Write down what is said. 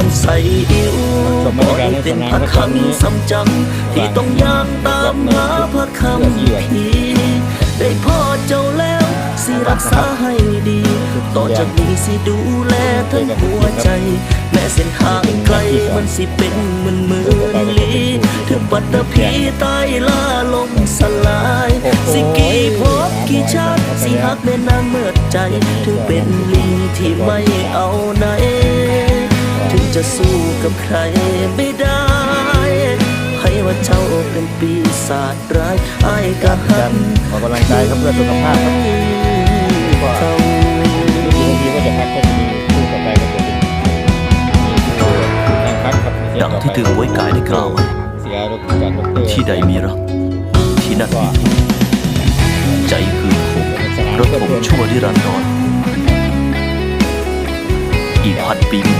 มันใส่อิ๋วปล่อยเป็นพระคังซ้ำจำที่ต้องย่างตามหาพระคำพีได้พ่อเจ้าแล้วสิรักษาให้ดี ต่อจากนี้สิดูแลทั้งหัวใจ แม้เส้นทางไกลมันสิเป็นเหมือนเมือนลีถึงปัตตภีใต้ล่าลมสลาย สิกี่พบกี่ชาติสิหักแม่นางเมื่อใจ ถึงเป็นลิงที่ไม่เอา จะสู้กับใครไม่ได้ ให้ว่าเจ้าเป็นปีศาจร้ายไอ้ายก็หันออกกำลังกายครับเพื่อสุขภาพครับเขาบางทีก็จะพักก็จะมีคู่ต่อไปก็จะเป็นนั่งพักครับดังที่ถึงไว้กายได้กล่าวไว้เสียรถการดอกเตอร์ที่ใดมีรักที่นั่นมีทุกข์ใจคือคงรถผมชั่วนิรันดรอีกพันปีหมื่นปี